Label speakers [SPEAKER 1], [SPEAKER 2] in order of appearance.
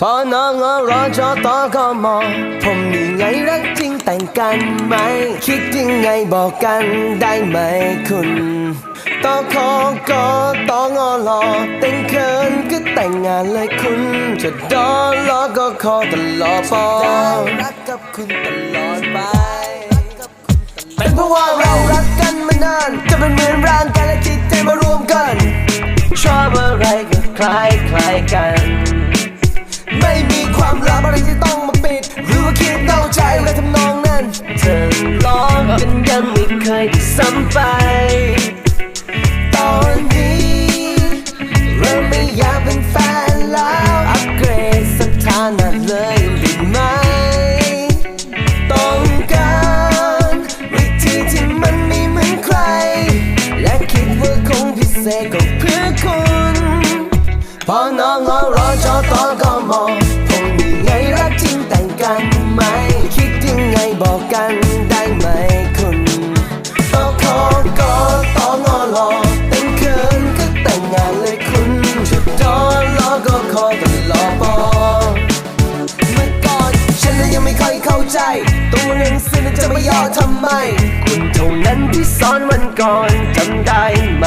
[SPEAKER 1] พอน้องรอจอตอก็มองผมนี่ไงรักจริงแต่งกันไหม คิดยังไงบอกกันได้ไหมคุณตอขอก็ตองอรอแต่งเขินก็แต่งงานเลยคุณ จะดอรอก็ขอตลอดปอรักกับคุณตลอดไป เป็นเพราะว่าเรารักกันมานาน จะเป็นเหมือนร่างกายและจิตใจมารวมกัน ชอบอะไรก็คล้ายคล้ายกัน ซ้ำไป ตอนนี้เริ่มไม่อยากเป็นแฟนแล้ว อัปเกรดสถานะเลยได้ไหมต้องการวิธีที่มันไม่เหมือนใคร และคิดว่าคงพิเศษก็เพื่อคุณพอน้องรอจอตอก็มอง ใจ ตัวหนังสือนั้นจะไม่ย่อทำไม คุณเท่านั้นที่สอนวันก่อนจำได้ไหม